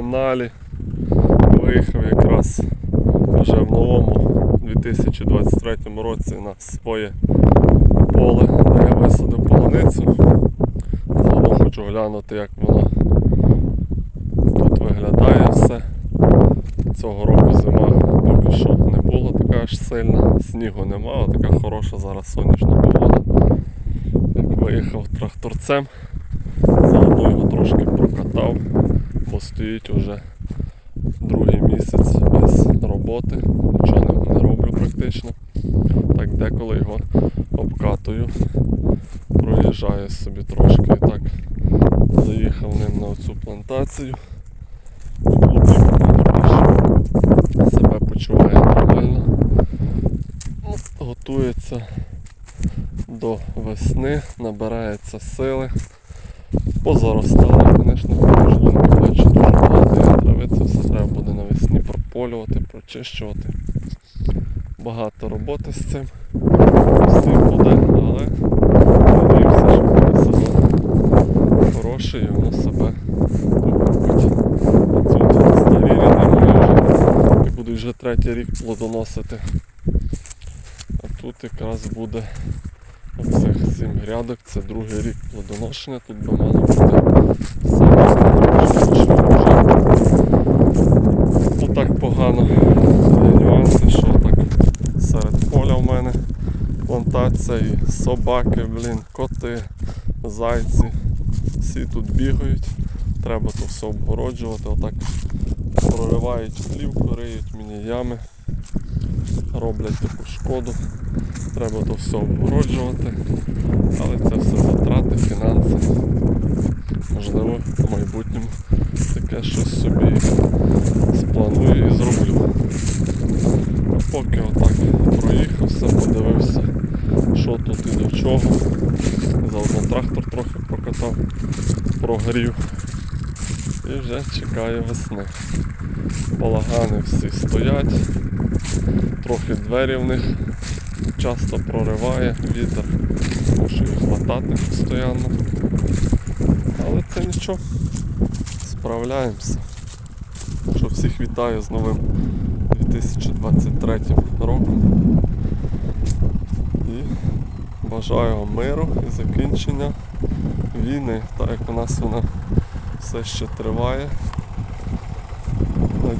фіналі. Виїхав якраз вже в новому 2023 році на своє поле, де я висадив полуницю. Заодно хочу глянути, як воно тут виглядає все. Цього року зима поки що не була така аж сильна, снігу нема, а така хороша зараз сонячна погода. Виїхав тракторцем, заодно його трошки прокатав, бо стоїть уже другий місяць без роботи, нічого не, роблю практично. Так деколи його обкатую, проїжджаю собі трошки і так заїхав ним на цю плантацію. Себе почуває нормально. Ну, Готується до весни, набирається сили. Позаростало, звісно, можливо, не бачу дуже багато є трави. Це все треба буде навесні прополювати, прочищувати. Багато роботи з цим. З буде, але надіюся, що буде сезон хороший і воно себе окупить. Тут старі мої вже і будуть вже третій рік плодоносити. А тут якраз буде оцих сім грядок, це другий рік плодоношення, тут би мало бути. Тут так погано. Є нюанси, що так серед поля в мене плантація і собаки, блін, коти, зайці. Всі тут бігають. Треба то все обгороджувати, отак проривають плівку, риють мені ями, роблять таку шкоду. Треба то все обгороджувати, але це все затрати, фінанси. Можливо, в майбутньому таке щось собі спланую і зроблю. Поки отак проїхався, подивився, що тут і до чого. Заодно трактор трохи прокатав, прогрів. І вже чекаю весни. Балагани всі стоять, трохи двері в них часто прориває, вітер мушу їх латати постійно. Але це нічого, справляємося. Що всіх вітаю з новим 2023 роком. І бажаю вам миру і закінчення війни, так як у нас вона все ще триває.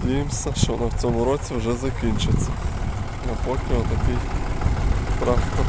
Надіємося, що вона в цьому році вже закінчиться. А поки отакий трактор